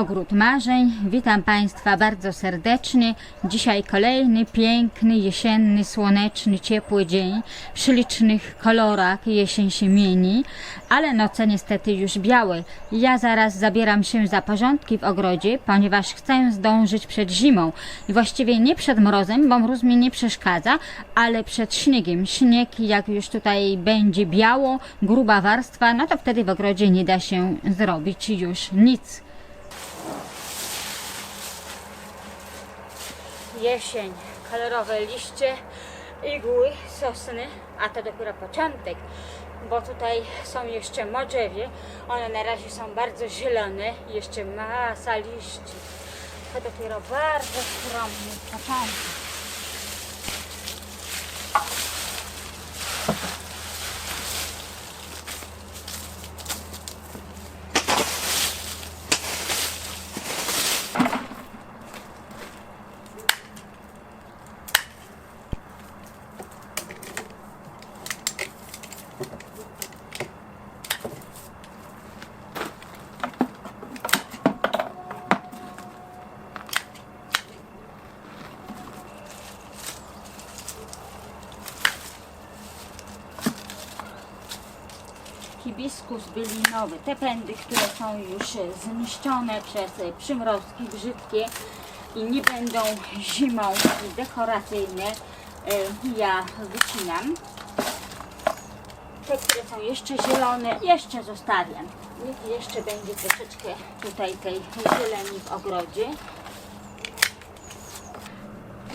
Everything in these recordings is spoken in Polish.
Ogród Marzeń. Witam Państwa bardzo serdecznie. Dzisiaj kolejny piękny, jesienny, słoneczny, ciepły dzień. W ślicznych kolorach jesień się mieni, ale noce niestety już białe. Ja zaraz zabieram się za porządki w ogrodzie, ponieważ chcę zdążyć przed zimą. I właściwie nie przed mrozem, bo mróz mi nie przeszkadza, ale przed śniegiem. Śnieg, jak już tutaj będzie biało, gruba warstwa, no to wtedy w ogrodzie nie da się zrobić już nic. Jesień, kolorowe liście, igły, sosny, a to dopiero początek, bo tutaj są jeszcze modrzewie, one na razie są bardzo zielone, jeszcze masa liści. To dopiero bardzo skromny początek. Hibiskus bylinowy, te pędy, które są już zniszczone przez przymrozki brzydkie i nie będą zimą dekoracyjne, e, ja wycinam. Te, które są jeszcze zielone, jeszcze zostawiam. Niech jeszcze będzie troszeczkę tutaj tej zieleni w ogrodzie.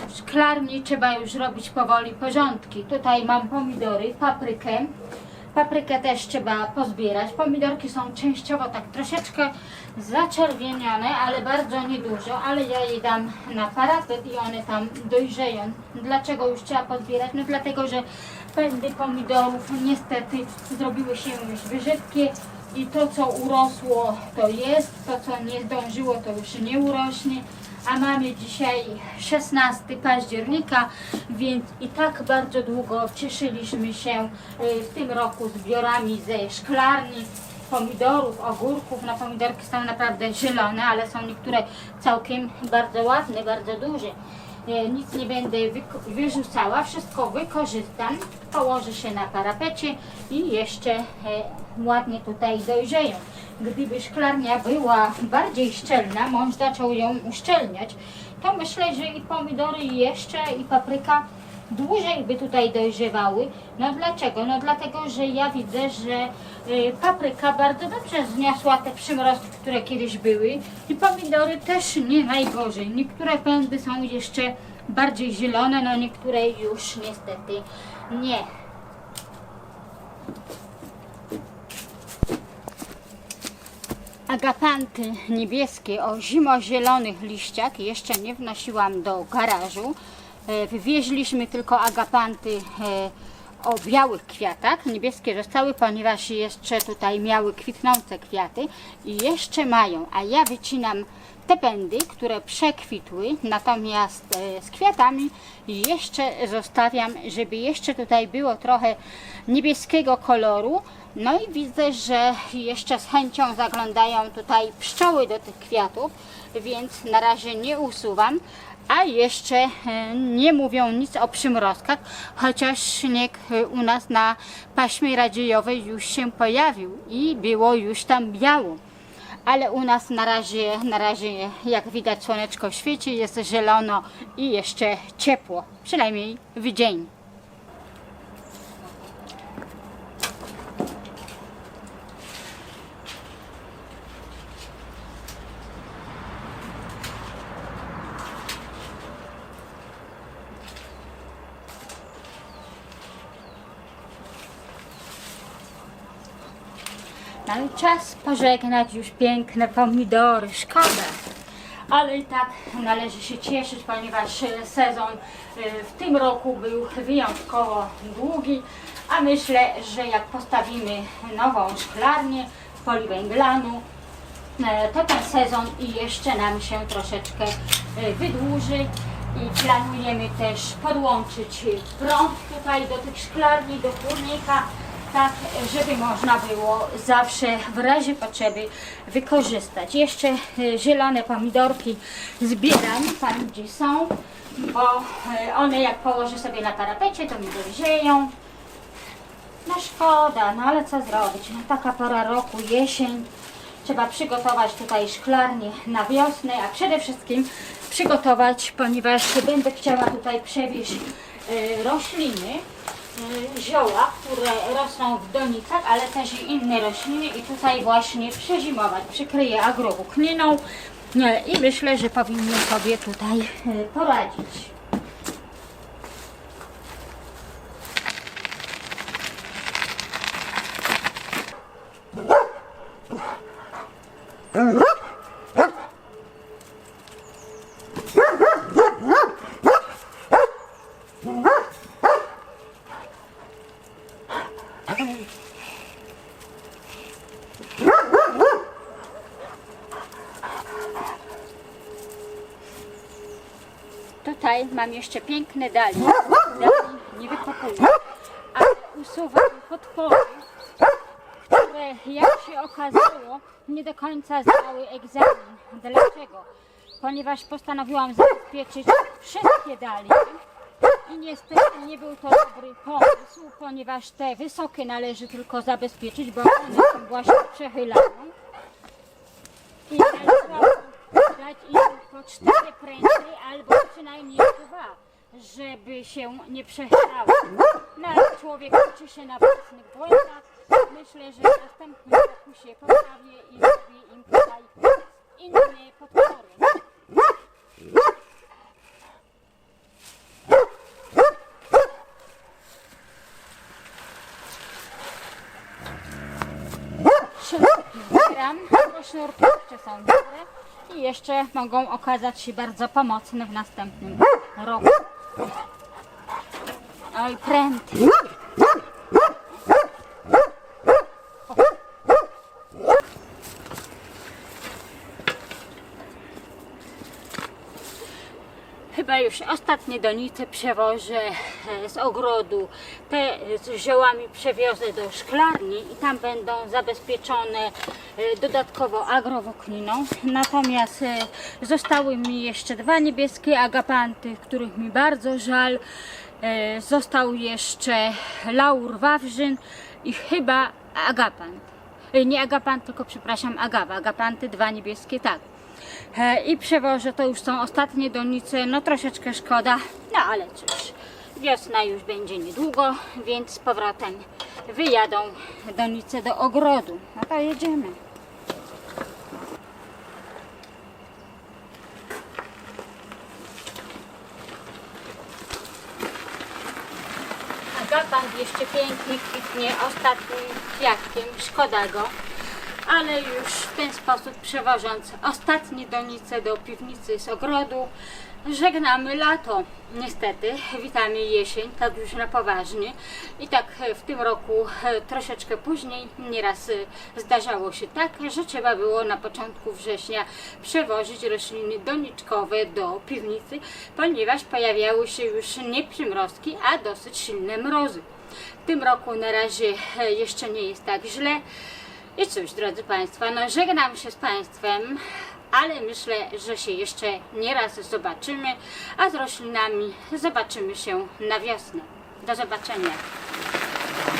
W szklarni trzeba już robić powoli porządki. Tutaj mam pomidory, paprykę. Paprykę też trzeba pozbierać. Pomidorki są częściowo tak troszeczkę zaczerwienione, ale bardzo niedużo, ale ja je dam na parapet i one tam dojrzeją. Dlaczego już trzeba pozbierać? No dlatego, że pędy pomidorów niestety zrobiły się już brzydkie i to co urosło to jest, to co nie zdążyło to już nie urośnie a mamy dzisiaj 16 października, więc i tak bardzo długo cieszyliśmy się y, w tym roku zbiorami ze szklarni pomidorów, ogórków. Na pomidorki są naprawdę zielone, ale są niektóre całkiem bardzo ładne, bardzo duże. Y, Nic nie będę wyrzucała, wszystko wykorzystam, położę się na parapecie i jeszcze e, ładnie tutaj dojrzeją. Gdyby szklarnia była bardziej szczelna, mąż zaczął ją uszczelniać, to myślę, że i pomidory jeszcze i papryka dłużej by tutaj dojrzewały. No dlaczego? No dlatego, że ja widzę, że y, papryka bardzo dobrze zniosła te przymrozki, które kiedyś były i pomidory też nie najgorzej. Niektóre pędy są jeszcze bardziej zielone, no niektóre już niestety nie. Agapanty niebieskie o zimozielonych liściach jeszcze nie wnosiłam do garażu. E, Wywieźliśmy tylko agapanty e, o białych kwiatach. Niebieskie zostały, ponieważ jeszcze tutaj miały kwitnące kwiaty i jeszcze mają, a ja wycinam te pędy, które przekwitły, natomiast e, z kwiatami jeszcze zostawiam, żeby jeszcze tutaj było trochę niebieskiego koloru. No i widzę, że jeszcze z chęcią zaglądają tutaj pszczoły do tych kwiatów, więc na razie nie usuwam. A jeszcze e, nie mówią nic o przymrozkach, chociaż śnieg e, u nas na paśmie radziejowej już się pojawił i było już tam biało. Ale u nas na razie, na razie jak widać słoneczko świeci, jest zielono i jeszcze ciepło, przynajmniej w dzień. Czas pożegnać już piękne pomidory, szkoda. Ale i tak należy się cieszyć, ponieważ sezon e, w tym roku był wyjątkowo długi, a myślę, że jak postawimy nową szklarnię w poliwęglanu, e, to ten sezon i jeszcze nam się troszeczkę e, wydłuży i planujemy też podłączyć prąd tutaj do tych szklarni, do kurnika, tak żeby można było zawsze w razie potrzeby wykorzystać. Jeszcze e, zielone pomidorki zbieram tam gdzie są, bo e, one jak położę sobie na parapecie to mi dojrzeją. No szkoda, no ale co zrobić? No taka pora roku, jesień. Trzeba przygotować tutaj szklarnię na wiosnę, a przede wszystkim przygotować, ponieważ będę chciała tutaj przewieźć e, rośliny, zioła, które rosną w donicach, ale też i inne rośliny i tutaj właśnie przezimować. Przykryję agrowłókniną i myślę, że powinny sobie tutaj e, poradzić. Tutaj mam jeszcze piękne dalie. Dali nie wykopuję, ale usuwam podpory, które jak się okazało nie do końca zdały egzamin. Dlaczego? Ponieważ postanowiłam zabezpieczyć wszystkie dalie i niestety nie był to dobry pomysł, ponieważ te wysokie należy tylko zabezpieczyć, bo one się właśnie przechylają. I należało dać im po cztery pręty albo przynajmniej dwa, żeby się nie przechylały. No ale człowiek uczy się na własnych błędach. Myślę, że w następnym roku się poprawię i zrobię im tutaj inne podpory. Sznurki zbieram, bo sznurki jeszcze są dobre i jeszcze mogą okazać się bardzo pomocne w następnym roku. Oj, pręty. Chyba już ostatnie donice przewożę e, z ogrodu. Te z ziołami przewiozę do szklarni i tam będą zabezpieczone e, dodatkowo agrowokliną. Natomiast e, zostały mi jeszcze dwa niebieskie agapanty, których mi bardzo żal. E, Został jeszcze laur wawrzyn i chyba agapant. E, Nie agapant, tylko przepraszam, agawa. Agapanty dwa niebieskie, tak. E, I przewożę, to już są ostatnie donice, no troszeczkę szkoda, no ale cóż, wiosna już będzie niedługo, więc z powrotem wyjadą donice do ogrodu. No to jedziemy. Agapant jeszcze pięknie kwitnie ostatnim kwiatkiem, szkoda go ale już w ten sposób przewożąc ostatnie donice do piwnicy z ogrodu, żegnamy lato. Niestety, witamy jesień, tak już na poważnie. I tak e, w tym roku e, troszeczkę później, nieraz e, zdarzało się tak, że trzeba było na początku września przewozić rośliny doniczkowe do piwnicy, ponieważ pojawiały się już nie przymrozki, a dosyć silne mrozy. W tym roku na razie jeszcze nie jest tak źle. I cóż, drodzy Państwo, no żegnam się z Państwem, ale myślę, że się jeszcze nie raz zobaczymy, a z roślinami zobaczymy się na wiosnę. Do zobaczenia.